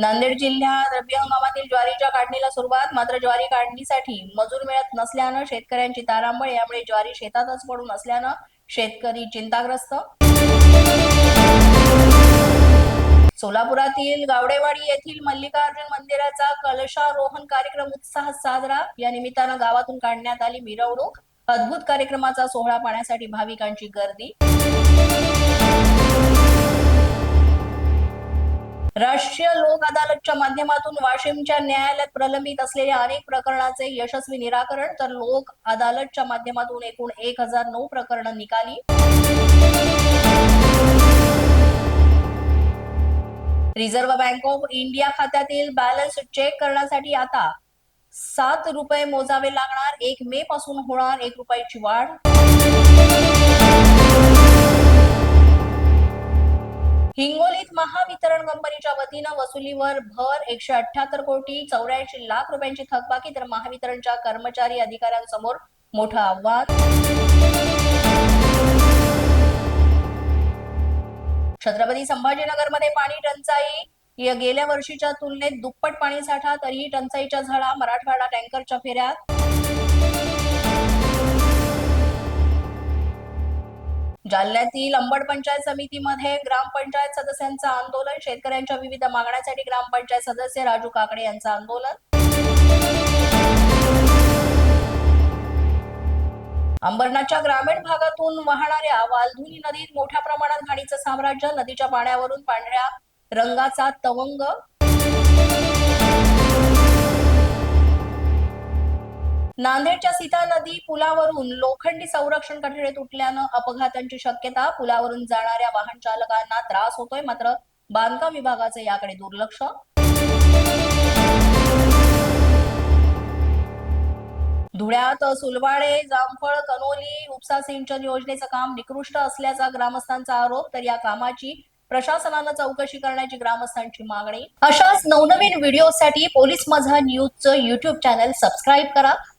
नांदेड जिल्ह्यात रब्बी हंगामातील ज्वारीच्या काढणीला सुरुवात मात्र ज्वारी काढणीसाठी मजूर मिळत नसल्यानं शेतकऱ्यांची तारांबळ यामुळे ज्वारी शेतातच पडून असल्यानं शेतकरी चिंताग्रस्त. सोलापुरातील गावडेवाडी येथील मल्लिकार्जुन मंदिराचा कलशारोहण कार्यक्रम उत्साहात साजरा. या निमित्तानं गावातून काढण्यात आली मिरवणूक. अद्भुत कार्यक्रमाचा सोहळा पाहण्यासाठी भाविकांची गर्दी. राष्ट्रीय लोक अदालतच्या माध्यमातून वाशिमच्या न्यायालयात प्रलंबित असलेल्या अनेक प्रकरणाचे यशस्वी निराकरण तर लोक अदालतच्या माध्यमातून एकूण एक हजार नऊ प्रकरणं निकाली. रिझर्व्ह बँक ऑफ इंडिया खात्यातील बॅलन्स चेक करण्यासाठी आता सात रुपये मोजावे लागणार एक मे पासून होणार एक रुपयाची वाढ. हिंगोलीत महावितरण कंपनीच्या वतीनं वसुलीवर भर एकशे अठ्याहत्तर कोटी चौऱ्याऐंशी लाख रुपयांची थकबाकी तर महावितरणच्या कर्मचारी अधिकाऱ्यांसमोर मोठं आव्हान. छत्रपती संभाजीनगरमध्ये पाणी टंचाई. गेल्या वर्षीच्या तुलनेत दुप्पट पाणी साठा तरीही टंचाईच्या झळा मराठवाडा टँकरच्या फेऱ्यात. जालन्यातील अंबड पंचायत समितीमध्ये ग्रामपंचायत सदस्यांचं आंदोलन शेतकऱ्यांच्या विविध मागण्यांसाठी ग्रामपंचायत सदस्य राजू काकडे यांचं आंदोलन. अंबरनाथच्या ग्रामीण भागातून वाहणाऱ्या वालधुनी नदीत मोठ्या प्रमाणात घाणीचं साम्राज्य नदीच्या पाण्यावरून पांढऱ्या रंगाचा तवंग. नांदेडच्या सीता नदी पुलावरून लोखंडी संरक्षण कठडे तुटल्यानं अपघातांची शक्यता पुलावरून जाणाऱ्या वाहन चालकांना त्रास होतोय मात्र बांधकाम विभागाचं याकडे दुर्लक्ष. धुळ्यात सुलवाडे जामफळ कनोली उपसा सिंचन योजनेचं काम निकृष्ट असल्याचा ग्रामस्थांचा आरोप तर या कामाची प्रशासनानं चौकशी करण्याची ग्रामस्थांची मागणी. अशाच नवनवीन व्हिडिओसाठी पोलीस माझा न्यूजचं युट्यूब चॅनल सबस्क्राईब करा.